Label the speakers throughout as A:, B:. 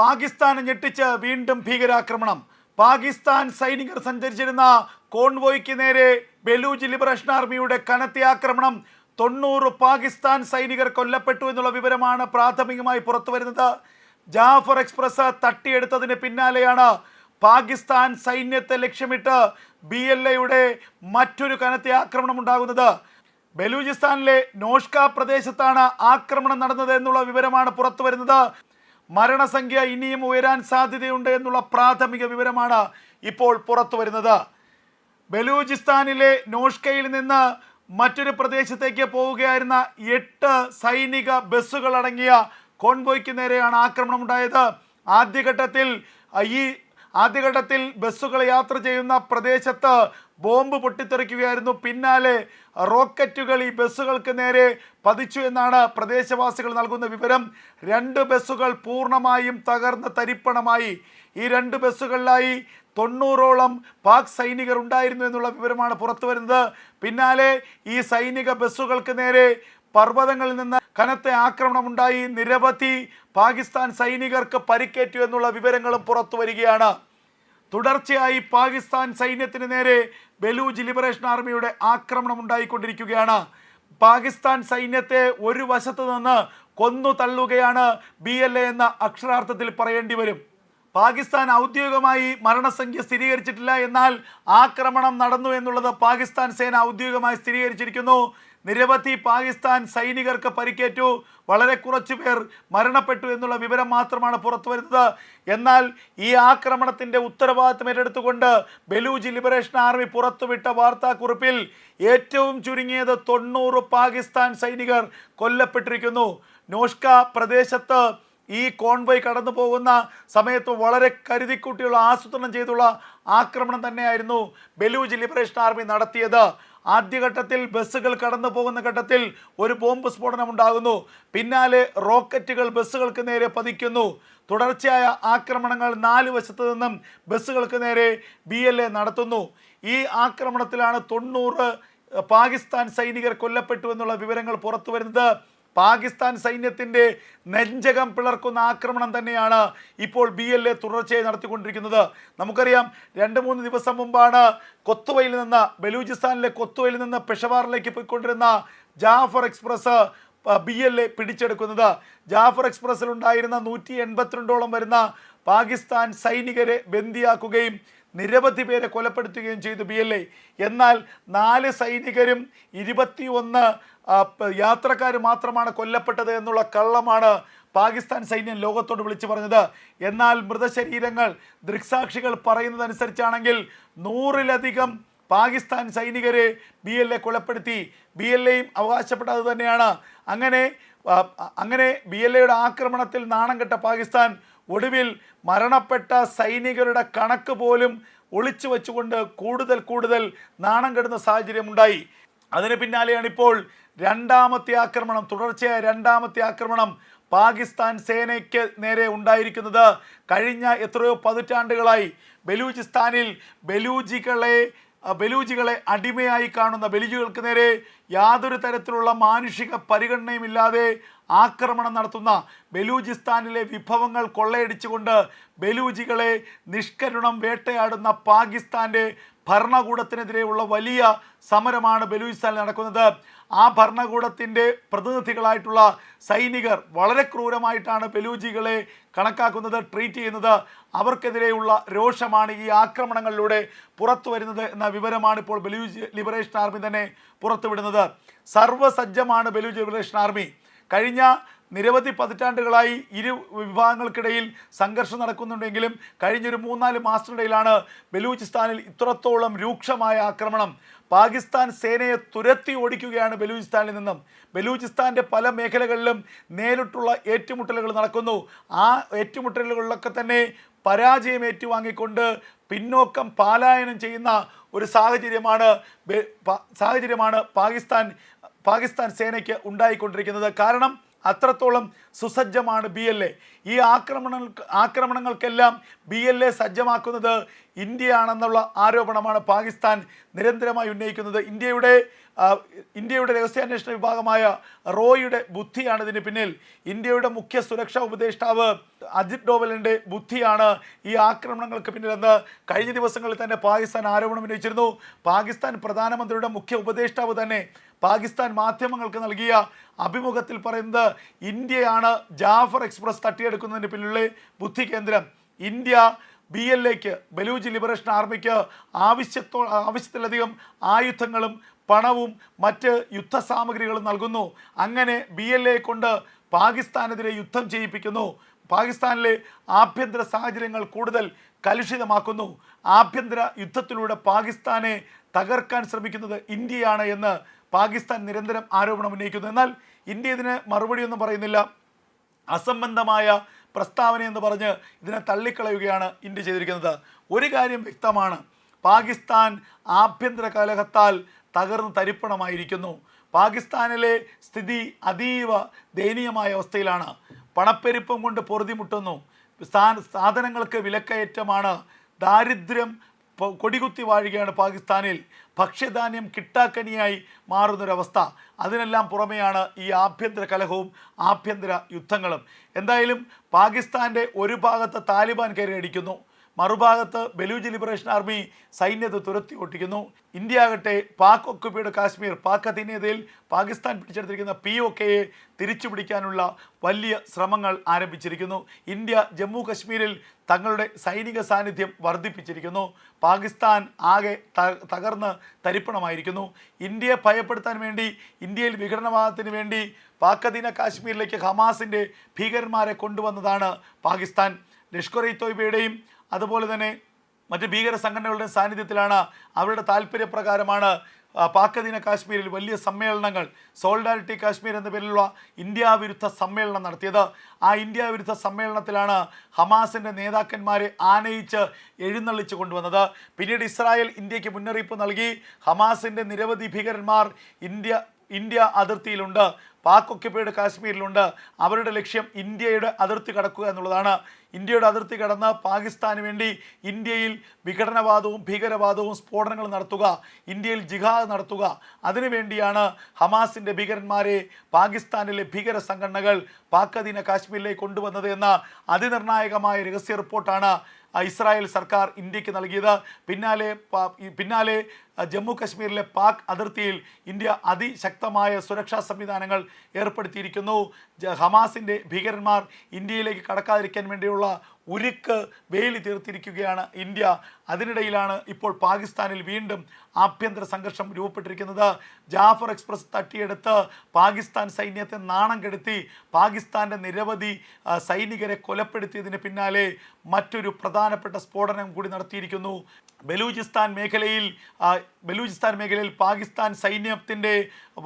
A: പാകിസ്ഥാനെ ഞെട്ടിച്ച് വീണ്ടും ഭീകരാക്രമണം. പാകിസ്ഥാൻ സൈനികർ സഞ്ചരിച്ചിരുന്ന കോൺവോയ്ക്ക് നേരെ ബലൂജ് ലിബറേഷൻ ആർമിയുടെ കനത്ത ആക്രമണം. തൊണ്ണൂറ് പാകിസ്ഥാൻ സൈനികർ കൊല്ലപ്പെട്ടു എന്നുള്ള വിവരമാണ് പ്രാഥമികമായി പുറത്തു വരുന്നത്. ജാഫർ എക്സ്പ്രസ് തട്ടിയെടുത്തതിന് പിന്നാലെയാണ് പാകിസ്ഥാൻ സൈന്യത്തെ ലക്ഷ്യമിട്ട് ബി എൽ എയുടെ മറ്റൊരു കനത്ത ആക്രമണം ഉണ്ടാകുന്നത്. ബലൂചിസ്ഥാനിലെ നോഷ്ക പ്രദേശത്താണ് ആക്രമണം നടന്നത് എന്നുള്ള വിവരമാണ് പുറത്തു വരുന്നത്. മരണസംഖ്യ ഇനിയും ഉയരാൻ സാധ്യതയുണ്ട് എന്നുള്ള പ്രാഥമിക വിവരമാണ് ഇപ്പോൾ പുറത്തു വരുന്നത്. ബലൂചിസ്ഥാനിലെ നോഷ്കയിൽ നിന്ന് മറ്റൊരു പ്രദേശത്തേക്ക് പോവുകയായിരുന്ന എട്ട് സൈനിക ബസ്സുകൾ അടങ്ങിയ കോൺവോയ്ക്ക് നേരെയാണ് ആക്രമണം ഉണ്ടായത് ആദ്യഘട്ടത്തിൽ ഈ ആദ്യഘട്ടത്തിൽ ബസ്സുകൾ യാത്ര ചെയ്യുന്ന പ്രദേശത്ത് ബോംബ് പൊട്ടിത്തെറിക്കുകയായിരുന്നു. പിന്നാലെ റോക്കറ്റുകൾ ഈ ബസ്സുകൾക്ക് നേരെ പതിച്ചു എന്നാണ് പ്രദേശവാസികൾ നൽകുന്ന വിവരം. രണ്ട് ബസ്സുകൾ പൂർണമായും തകർന്ന് തരിപ്പണമായി. ഈ രണ്ട് ബസ്സുകളിലായി തൊണ്ണൂറോളം പാക് സൈനികർ ഉണ്ടായിരുന്നു എന്നുള്ള വിവരമാണ് പുറത്തു വരുന്നത്. പിന്നാലെ ഈ സൈനിക ബസ്സുകൾക്ക് നേരെ പർവതങ്ങളിൽ നിന്ന് കനത്ത ആക്രമണമുണ്ടായി. നിരവധി പാകിസ്ഥാൻ സൈനികർക്ക് പരിക്കേറ്റു എന്നുള്ള വിവരങ്ങളും പുറത്തു വരികയാണ്. തുടർച്ചയായി പാകിസ്ഥാൻ സൈന്യത്തിന് നേരെ ബലൂജ് ലിബറേഷൻ ആർമിയുടെ ആക്രമണം ഉണ്ടായിക്കൊണ്ടിരിക്കുകയാണ്. പാകിസ്ഥാൻ സൈന്യത്തെ ഒരു വശത്ത് നിന്ന് കൊന്നു തള്ളുകയാണ് ബി എൽ എ എന്ന അക്ഷരാർത്ഥത്തിൽ പറയേണ്ടി വരും. പാകിസ്ഥാൻ ഔദ്യോഗികമായി മരണസംഖ്യ സ്ഥിരീകരിച്ചിട്ടില്ല എന്നാൽ ആക്രമണം നടന്നു എന്നുള്ളത് പാകിസ്ഥാൻ സേന ഔദ്യോഗികമായി സ്ഥിരീകരിച്ചിരിക്കുന്നു. നിരവധി പാകിസ്ഥാൻ സൈനികർക്ക് പരിക്കേറ്റു. വളരെ കുറച്ച് പേർ മരണപ്പെട്ടു എന്നുള്ള വിവരം മാത്രമാണ് പുറത്തു വരുന്നത്. എന്നാൽ ഈ ആക്രമണത്തിന്റെ ഉത്തരവാദിത്തം ഏറ്റെടുത്തുകൊണ്ട് ബലൂജ് ലിബറേഷൻ ആർമി പുറത്തുവിട്ട വാർത്താക്കുറിപ്പിൽ ഏറ്റവും ചുരുങ്ങിയത് തൊണ്ണൂറ് പാകിസ്ഥാൻ സൈനികർ കൊല്ലപ്പെട്ടിരിക്കുന്നു. നോഷ്ക പ്രദേശത്ത് ഈ കോൺവോയ് കടന്നു പോകുന്ന സമയത്ത് വളരെ കരുതിക്കൂട്ടിയുള്ള ആസൂത്രണം ചെയ്തുള്ള ആക്രമണം തന്നെയായിരുന്നു ബലൂജ് ലിബറേഷൻ ആർമി നടത്തിയത്. ആദ്യഘട്ടത്തിൽ ബസ്സുകൾ കടന്നു പോകുന്ന ഘട്ടത്തിൽ ഒരു ബോംബ് സ്ഫോടനം ഉണ്ടാകുന്നു പിന്നാലെ റോക്കറ്റുകൾ ബസ്സുകൾക്ക് നേരെ പതിക്കുന്നു. തുടർച്ചയായ ആക്രമണങ്ങൾ നാല് വശത്തു നിന്നും ബസ്സുകൾക്ക് നേരെ ബി നടത്തുന്നു. ഈ ആക്രമണത്തിലാണ് തൊണ്ണൂറ് പാകിസ്ഥാൻ സൈനികർ കൊല്ലപ്പെട്ടു എന്നുള്ള വിവരങ്ങൾ പുറത്തു വരുന്നത് പാകിസ്ഥാൻ സൈന്യത്തിന്റെ നെഞ്ചകം പിളർക്കുന്ന ആക്രമണം തന്നെയാണ് ഇപ്പോൾ ബി എൽ എ തുടർച്ചയായി നടത്തിക്കൊണ്ടിരിക്കുന്നത്. നമുക്കറിയാം രണ്ട് മൂന്ന് ദിവസം മുമ്പാണ് കൊത്തുവയിൽ നിന്ന് ബലൂചിസ്ഥാനിലെ കൊത്തുവയിൽ നിന്ന് പെഷവാറിലേക്ക് പോയിക്കൊണ്ടിരുന്ന Jaffar express B L A പിടിച്ചെടുക്കുന്നത്. Jaffar എക്സ്പ്രസ്സിലുണ്ടായിരുന്ന നൂറ്റി എൺപത്തിരണ്ടോളം വരുന്ന പാകിസ്ഥാൻ സൈനികരെ ബന്ദിയാക്കുകയും നിരവധി പേരെ കൊലപ്പെടുത്തുകയും ചെയ്തു ബി എൽ എന്നാൽ നാല് സൈനികരും ഇരുപത്തിയൊന്ന് യാത്രക്കാർ മാത്രമാണ് കൊല്ലപ്പെട്ടത് എന്നുള്ള കള്ളമാണ് പാകിസ്ഥാൻ സൈന്യം ലോകത്തോട് വിളിച്ചു പറഞ്ഞത്. എന്നാൽ മൃതശരീരങ്ങൾ ദൃക്സാക്ഷികൾ പറയുന്നതനുസരിച്ചാണെങ്കിൽ നൂറിലധികം പാകിസ്ഥാൻ സൈനികരെ ബി എൽ എ കൊലപ്പെടുത്തി. ബി എൽ എയും അവകാശപ്പെട്ടത് തന്നെയാണ്. അങ്ങനെ അങ്ങനെ ബി എൽ എയുടെ ആക്രമണത്തിൽ നാണം കെട്ട പാകിസ്ഥാൻ ഒടുവിൽ മരണപ്പെട്ട സൈനികരുടെ കണക്ക് പോലും ഒളിച്ചു വെച്ചുകൊണ്ട് കൂടുതൽ കൂടുതൽ നാണം കെടുന്ന സാഹചര്യമുണ്ടായി അതിന് പിന്നാലെയാണ് ഇപ്പോൾ രണ്ടാമത്തെ ആക്രമണം തുടർച്ചയായ രണ്ടാമത്തെ ആക്രമണം പാകിസ്ഥാൻ സേനയ്ക്ക് നേരെ ഉണ്ടായിരിക്കുന്നത്. കഴിഞ്ഞ എത്രയോ പതിറ്റാണ്ടുകളായി ബലൂചിസ്ഥാനിൽ ബലൂജികളെ ബലൂജികളെ അടിമയായി കാണുന്ന ബലൂജികൾക്ക് നേരെ യാതൊരു തരത്തിലുള്ള മാനുഷിക പരിഗണനയുമില്ലാതെ ആക്രമണം നടത്തുന്ന ബലൂചിസ്ഥാനിലെ വിഭവങ്ങൾ കൊള്ളയടിച്ചുകൊണ്ട് ബലൂജികളെ നിഷ്കരുണം വേട്ടയാടുന്ന പാകിസ്ഥാന്റെ ഭരണകൂടത്തിനെതിരെയുള്ള വലിയ സമരമാണ് ബലൂചിസ്ഥാനിൽ നടക്കുന്നത്. ആ ഭരണകൂടത്തിന്റെ പ്രതിനിധികളായിട്ടുള്ള സൈനികർ വളരെ ക്രൂരമായിട്ടാണ് പെലൂജികളെ കണക്കാക്കുന്നത് ട്രീറ്റ് ചെയ്യുന്നത്. അവർക്കെതിരെയുള്ള രോഷമാണ് ഈ ആക്രമണങ്ങളിലൂടെ പുറത്തു വരുന്നത് എന്ന വിവരമാണ് ഇപ്പോൾ ബലൂജ് ലിബറേഷൻ ആർമി തന്നെ പുറത്തുവിടുന്നത്. സർവസജ്ജമാണ് ബലൂജ് ലിബറേഷൻ ആർമി. കഴിഞ്ഞ നിരവധി പതിറ്റാണ്ടുകളായി ഇരു വിഭാഗങ്ങൾക്കിടയിൽ സംഘർഷം നടക്കുന്നുണ്ടെങ്കിലും കഴിഞ്ഞൊരു മൂന്നാൽ മാസത്തിനിടയിലാണ് ബലൂചിസ്ഥാനിൽ ഇത്രത്തോളം രൂക്ഷമായ ആക്രമണം. പാകിസ്ഥാൻ സേനയെ തുരത്തി ഓടിക്കുകയാണ് ബലൂചിസ്ഥാനിൽ നിന്നും. ബലൂചിസ്ഥാന്റെ പല മേഖലകളിലും നേരിട്ടുള്ള ഏറ്റുമുട്ടലുകൾ നടക്കുന്നു. ആ ഏറ്റുമുട്ടലുകളിലൊക്കെ തന്നെ പരാജയം ഏറ്റുവാങ്ങിക്കൊണ്ട് പിന്നോക്കം പാലായനം ചെയ്യുന്ന ഒരു സാഹചര്യമാണ് സാഹചര്യമാണ് പാകിസ്ഥാൻ പാകിസ്ഥാൻ സേനയ്ക്ക് ഉണ്ടായിക്കൊണ്ടിരിക്കുന്നത്. കാരണം അത്രത്തോളം സുസജ്ജമാണ് ബി എൽ എ. ഈ ആക്രമണ ആക്രമണങ്ങൾക്കെല്ലാം ബി എൽ എ സജ്ജമാക്കുന്നത് ഇന്ത്യയാണെന്നുള്ള ആരോപണമാണ് പാകിസ്ഥാൻ നിരന്തരമായി ഉന്നയിക്കുന്നത്. ഇന്ത്യയുടെ ഇന്ത്യയുടെ രഹസ്യാന്വേഷണ വിഭാഗമായ റോയുടെ ബുദ്ധിയാണ് ഇതിന് പിന്നിൽ. ഇന്ത്യയുടെ മുഖ്യ സുരക്ഷാ ഉപദേഷ്ടാവ് അജിത് ഡോവലിന്റെ ബുദ്ധിയാണ് ഈ ആക്രമണങ്ങൾക്ക് പിന്നിലെന്ന് കഴിഞ്ഞ ദിവസങ്ങളിൽ തന്നെ പാകിസ്ഥാൻ ആരോപണം ഉന്നയിച്ചിരുന്നു. പാകിസ്ഥാൻ പ്രധാനമന്ത്രിയുടെ മുഖ്യ ഉപദേഷ്ടാവ് തന്നെ പാകിസ്ഥാൻ മാധ്യമങ്ങൾക്ക് നൽകിയ അഭിമുഖത്തിൽ പറയുന്നത് ഇന്ത്യയാണ് ജാഫർ എക്സ്പ്രസ് തട്ടിയെടുക്കുന്നതിന് പിന്നിലെ ബുദ്ധി കേന്ദ്രം? ഇന്ത്യ ബി എൽ എക്ക് ബലൂജ് ലിബറേഷൻ ആർമിക്ക് ആവശ്യത്തോ ആവശ്യത്തിലധികം ആയുധങ്ങളും പണവും മറ്റ് യുദ്ധസാമഗ്രികളും നൽകുന്നു. അങ്ങനെ ബി എൽ എ കൊണ്ട് പാകിസ്ഥാനെതിരെ യുദ്ധം ചെയ്യിപ്പിക്കുന്നു. പാകിസ്ഥാനിലെ ആഭ്യന്തര സാഹചര്യങ്ങൾ കൂടുതൽ കലുഷിതമാക്കുന്നു. ആഭ്യന്തര യുദ്ധത്തിലൂടെ പാകിസ്ഥാനെ തകർക്കാൻ ശ്രമിക്കുന്നത് ഇന്ത്യയാണ് എന്ന് പാകിസ്ഥാൻ നിരന്തരം ആരോപണം ഉന്നയിക്കുന്നു. എന്നാൽ ഇന്ത്യ ഇതിന് മറുപടിയൊന്നും പറയുന്നില്ല. അസംബന്ധമായ പ്രസ്താവന എന്ന് പറഞ്ഞ് ഇതിനെ തള്ളിക്കളയുകയാണ് ഇന്ത്യ ചെയ്തിരിക്കുന്നത്. ഒരു കാര്യം വ്യക്തമാണ്. പാകിസ്ഥാൻ ആഭ്യന്തര കലഹത്താൽ തകർന്ന് തരിപ്പണമായിരിക്കുന്നു. പാകിസ്ഥാനിലെ സ്ഥിതി അതീവ ദയനീയമായ അവസ്ഥയിലാണ്. പണപ്പെരുപ്പം കൊണ്ട് പൊറുതിമുട്ടുന്നു സാധനങ്ങൾക്ക് വിലക്കയറ്റമാണ് ദാരിദ്ര്യം കൊടികുത്തി വാഴുകയാണ് പാകിസ്ഥാനിൽ. ഭക്ഷ്യധാന്യം കിട്ടാക്കനിയായി മാറുന്നൊരവസ്ഥ. അതിനെല്ലാം പുറമെയാണ് ഈ ആഭ്യന്തര കലഹവും ആഭ്യന്തര യുദ്ധങ്ങളും. എന്തായാലും പാകിസ്ഥാന്റെ ഒരു ഭാഗത്ത് താലിബാൻ കയറിയടിക്കുന്നു മറുഭാഗത്ത് ബലൂജ് ലിബറേഷൻ ആർമി സൈന്യത്തെ തുരത്തി ഒട്ടിക്കുന്നു ഇന്ത്യ ആകട്ടെ പാക് ഒക്കുപ്പിയുടെ കാശ്മീർ പാക് അധീനതയിൽ പാകിസ്ഥാൻ പിടിച്ചെടുത്തിരിക്കുന്ന പി ഒ കെയെ തിരിച്ചു പിടിക്കാനുള്ള വലിയ ശ്രമങ്ങൾ ആരംഭിച്ചിരിക്കുന്നു. ഇന്ത്യ ജമ്മു കശ്മീരിൽ തങ്ങളുടെ സൈനിക സാന്നിധ്യം വർദ്ധിപ്പിച്ചിരിക്കുന്നു. പാകിസ്ഥാൻ ആകെ തകർന്ന് തരിപ്പണമായിരിക്കുന്നു. ഇന്ത്യയെ ഭയപ്പെടുത്താൻ വേണ്ടി ഇന്ത്യയിൽ വിഘടനവാദത്തിന് വേണ്ടി പാക് അധീന കാശ്മീരിലേക്ക് ഹമാസിന്റെ ഭീകരന്മാരെ കൊണ്ടുവന്നതാണ് പാകിസ്ഥാൻ. ലഷ്കർ ഇ തോയ്ബയുടെയും അതുപോലെ തന്നെ മറ്റ് ഭീകര സംഘടനകളുടെ സാന്നിധ്യത്തിലാണ് അവരുടെ താല്പര്യപ്രകാരമാണ് ആ, കാശ്മീരിൽ വലിയ സമ്മേളനങ്ങൾ സോൾഡാരിറ്റി കാശ്മീർ എന്ന പേരിലുള്ള ഇന്ത്യ വിരുദ്ധ സമ്മേളനം നടത്തിയത്. ആ ഇന്ത്യ വിരുദ്ധ സമ്മേളനത്തിലാണ് ഹമാസിന്റെ നേതാക്കന്മാരെ ആനയിച്ച് എഴുന്നള്ളിച്ച് കൊണ്ടുവന്നത്. പിന്നീട് ഇസ്രായേൽ ഇന്ത്യയ്ക്ക് മുന്നറിയിപ്പ് നൽകി. ഹമാസിന്റെ നിരവധി ഭീകരന്മാർ ഇന്ത്യ ഇന്ത്യ അതിർത്തിയിലുണ്ട്. പാക് ഒക്യുപ്പൈഡ് കാശ്മീരിലുണ്ട്. അവരുടെ ലക്ഷ്യം ഇന്ത്യയുടെ അതിർത്തി കടക്കുക എന്നുള്ളതാണ്. ഇന്ത്യയുടെ അതിർത്തി കടന്ന് പാകിസ്ഥാന് വേണ്ടി ഇന്ത്യയിൽ വിഘടനവാദവും ഭീകരവാദവും സ്ഫോടനങ്ങൾ നടത്തുക ഇന്ത്യയിൽ ജിഹാദ് നടത്തുക. അതിനുവേണ്ടിയാണ് ഹമാസിന്റെ ഭീകരന്മാരെ പാകിസ്ഥാനിലെ ഭീകര സംഘടനകൾ പാക്കധീന കാശ്മീരിലേക്ക് കൊണ്ടുവന്നത് എന്ന അതിനിർണായകമായ രഹസ്യ റിപ്പോർട്ടാണ് ഇസ്രായേൽ സർക്കാർ ഇന്ത്യയ്ക്ക് നൽകിയത്. പിന്നാലെ പിന്നാലെ ജമ്മു കശ്മീരിലെ പാക് അതിർത്തിയിൽ ഇന്ത്യ അതിശക്തമായ സുരക്ഷാ സംവിധാനങ്ങൾ ഏർപ്പെടുത്തിയിരിക്കുന്നു. ഹമാസിന്റെ ഭീകരന്മാർ ഇന്ത്യയിലേക്ക് കടക്കാതിരിക്കാൻ വേണ്ടിയുള്ള ഉരുക്ക് വേലി തീർത്തിരിക്കുകയാണ് ഇന്ത്യ. അതിനിടയിലാണ് ഇപ്പോൾ പാകിസ്ഥാനിൽ വീണ്ടും ആഭ്യന്തര സംഘർഷം രൂപപ്പെട്ടിരിക്കുന്നത്. ജാഫർ എക്സ്പ്രസ് തട്ടിയെടുത്ത് പാകിസ്ഥാൻ സൈന്യത്തെ നാണം കെടുത്തി പാകിസ്ഥാന്റെ നിരവധി സൈനികരെ കൊലപ്പെടുത്തിയതിന് പിന്നാലെ മറ്റൊരു പ്രധാനപ്പെട്ട സ്ഫോടനം കൂടി നടത്തിയിരിക്കുന്നു. ബലൂചിസ്ഥാൻ മേഖലയിൽ ബലൂചിസ്ഥാൻ മേഖലയിൽ പാകിസ്ഥാൻ സൈന്യത്തിന്റെ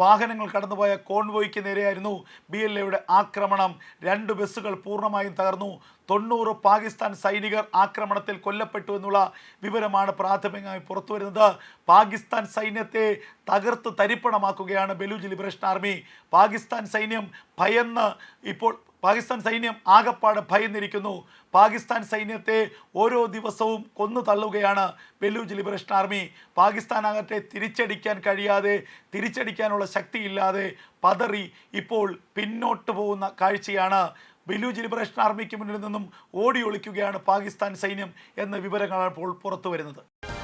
A: വാഹനങ്ങൾ കടന്നുപോയ കോൺവോയ്ക്ക് നേരെയായിരുന്നു ബി എൽ എയുടെ ആക്രമണം. രണ്ട് ബസ്സുകൾ പൂർണമായും തകർന്നു. തൊണ്ണൂറ് പാകിസ്ഥാൻ സൈനികർ ആക്രമണത്തിൽ കൊല്ലപ്പെട്ടു എന്നുള്ള വിവരമാണ് പ്രാഥമികമായി പുറത്തു വരുന്നത് പാകിസ്ഥാൻ സൈന്യത്തെ തകർത്ത് തരിപ്പണമാക്കുകയാണ് ബലൂജ് ലിബറേഷൻ ആർമി. പാകിസ്ഥാൻ സൈന്യം ഭയന്ന് ഇപ്പോൾ പാകിസ്ഥാൻ സൈന്യം ആകപ്പാട് ഭയന്നിരിക്കുന്നു. പാകിസ്ഥാൻ സൈന്യത്തെ ഓരോ ദിവസവും കൊന്നു തള്ളുകയാണ് ബലൂജ് ലിബറേഷൻ ആർമി. പാകിസ്ഥാനാകട്ടെ തിരിച്ചടിക്കാൻ കഴിയാതെ തിരിച്ചടിക്കാനുള്ള ശക്തിയില്ലാതെ പതറി ഇപ്പോൾ പിന്നോട്ട് പോകുന്ന കാഴ്ചയാണ് ബലൂജ് ലിബറേഷൻ ആർമിക്ക് മുന്നിൽ നിന്നും ഓടിയൊളിക്കുകയാണ് പാകിസ്ഥാൻ സൈന്യം എന്ന വിവരങ്ങളാണ് ഇപ്പോൾ പുറത്തു വരുന്നത്